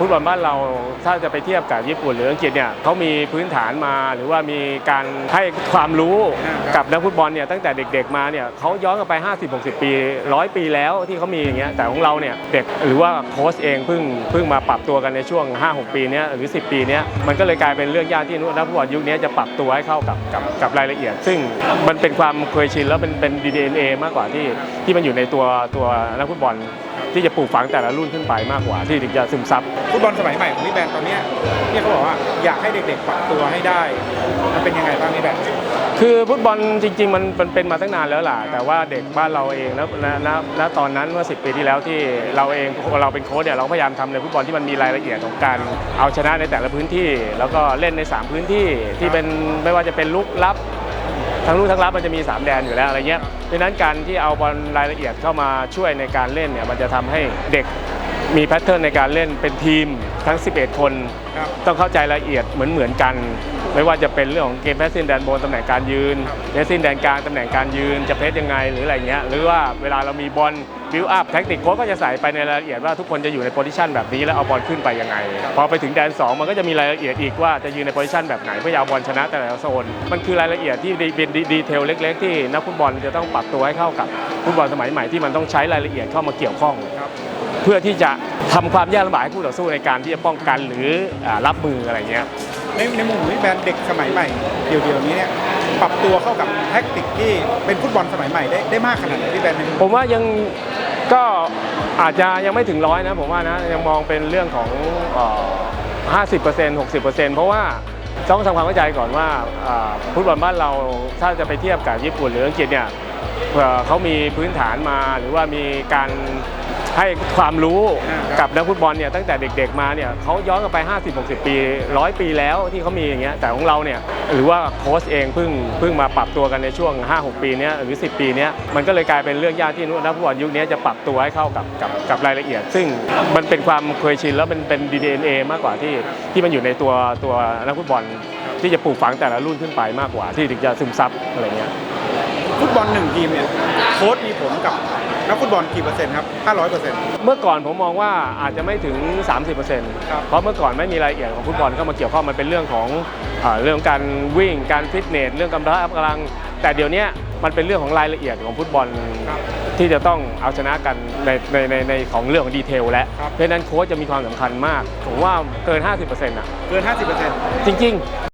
ฟุตบอลบ้านเราถ้าจะไปเทียบกับญี่ปุ่นหรืออังกฤษเนี่ยเขามีพื้นฐานมาหรือว่ามีการให้ความรู้กับนักฟุตบอลเนี่ยตั้งแต่เด็ก ๆมาเนี่ยเขาย้อนกลับไป 50-60 ปีร้อยปีแล้วที่เขามีอย่างเงี้ยแต่ของเราเนี่ยเด็กหรือว่าโค้ชเองเพิ่งเพิ่งมาปรับตัวกันในช่วง 5-6 ปีเนี้ยหรือ 10 ปีเนี้ยมันก็เลยกลายเป็นเรื่องยากที่นักฟุตบอลยุคนี้จะปรับตัวให้เข้ากับกับกับรายละเอียด ซึ่งมันเป็นความเคยชินแล้วเป็นเป็น DNA มากกว่าที่ที่มันอยู่ในตัวตัวนักฟุตบอลที่จะปลูกฝังแต่ละรุ่นขึ้นไปมากกว่าที่ถึงจะซึมซับ ฟุตบอลสมัยใหม่ของพี่แบนตอนเนี้ยเนี่ยเขาบอกว่าอยากให้เด็กๆปรับตัวให้ได้มันเป็นยังไงบ้างพี่แบน คือฟุตบอลจริง ๆ มันมันเป็นมาตั้งนานแล้วล่ะ แต่ว่าเด็กบ้านเราเองแล้วณณณตอนนั้นเมื่อ 10 ปีที่แล้วที่เราเองเราเป็นโค้ชเนี่ยเราพยายามทำในฟุตบอลที่มันมีรายละเอียดของการเอาชนะในแต่ละพื้นที่ แล้วก็เล่นใน 3 พื้นที่ที่เป็นไม่ว่าจะเป็นลุกลับทั้งลูกทั้งรับมันจะมี 3 แดนอยู่แล้วอะไรเงี้ยดังนั้นการที่เอาบอลรายละเอียดเข้ามาช่วยในการเล่นเนี่ยมันจะทำให้เด็ก มีแพทเทิร์นในการเล่นเป็นทีมทั้ง 11 คนครับต้องเข้าใจรายละเอียดเหมือนเหมือนๆกัน ไม่ว่าจะเป็นเรื่องของเกมแพสซินแดนบนตำแหน่งการยืนเลสซินแดนกลางตำแหน่งการยืนจะเพสยังไงหรืออะไรเงี้ยหรือว่าเวลาเรามีบอลบิวอัพแทคนิคโค้ชก็จะใส่ไปในรายละเอียดว่าทุกคนจะอยู่ในโพซิชันแบบนี้แล้วเอาบอลขึ้นไปยังไง พอไปถึงแดน 2 มันก็จะมีรายละเอียดอีกว่าจะยืนในโพซิชันแบบไหนเพื่อจะเอาบอลชนะแต่ละโซนมันคือรายละเอียดที่ดีเป็นดีเทลเล็ก ๆ ที่นักฟุตบอลจะต้องปรับตัวให้เข้ากับฟุตบอลสมัยใหม่ที่มันต้องใช้รายละเอียดเข้ามาเกี่ยวข้องครับ เพื่อที่จะทำความยากลำบากให้คู่ต่อสู้ในการที่จะป้องกันหรืออ่ารับมืออะไรเงี้ยในในมุมของพี่แบนเด็กสมัยใหม่เดียวๆนี้เนี่ยปรับตัวเข้ากับแท็กติกที่เป็นฟุตบอลสมัยใหม่ได้ได้มากขนาดไหนพี่แบนในมุมผมว่ายังก็อาจจะยังไม่ถึงร้อยนะผมว่านะยังมองเป็นเรื่องของห้าสิบเปอร์เซ็นต์หกสิบเปอร์เซ็นต์เพราะว่าต้องทำความเข้าใจก่อนว่าอ่าฟุตบอลบ้านเราถ้าจะไปเทียบกับญี่ปุ่นหรืออังกฤษเนี่ยเอ่อเขามีพื้นฐานมาหรือว่ามีการ ให้ความรู้กับนักฟุตบอลเนี่ยตั้งแต่เด็กๆมาเนี่ยเขาย้อนกลับไป 50-60 ปีร้อยปีแล้วที่เขามีอย่างเงี้ยแต่ของเราเนี่ยหรือว่าโค้ชเองเพิ่งเพิ่งมาปรับตัวกันในช่วง 5-6 ปีเนี้ยหรือ 10 ปีเนี้ยมันก็เลยกลายเป็นเรื่องยากที่นักฟุตบอลยุคนี้จะปรับตัวให้เข้ากับกับกับรายละเอียด ซึ่งมันเป็นความเคยชินแล้วเป็นเป็น DNA มากกว่าที่ที่มันอยู่ในตัวตัวนักฟุตบอลที่จะปลูกฝังแต่ละรุ่นขึ้นไปมากกว่า ที่ถึงจะซึมซับอะไรเงี้ยฟุตบอลหนึ่งทีมเนี่ยโค้ชมีผลกับ นักฟุตบอลกี่เปอร์เซ็นต์ครับห้าร้อยเปอร์เซ็นต์ เมื่อก่อนผมมองว่าอาจจะไม่ถึง 30%ครับเพราะเมื่อก่อนไม่มีรายละเอียดของฟุตบอลเข้ามาเกี่ยวข้องมันเป็นเรื่องของเอ่อเรื่องการวิ่งการฟิตเนสเรื่องกำลังกำลัง แต่เดี๋ยวนี้มันเป็นเรื่องของรายละเอียดของฟุตบอลครับที่จะต้องเอาชนะกันในในในในของเรื่องของดีเทลและครับ เพราะฉะนั้นโค้ชจะมีความสำคัญมาก ผมว่าเกิน 50%อะเกินห้าสิบเปอร์เซ็นต์ จริง ๆ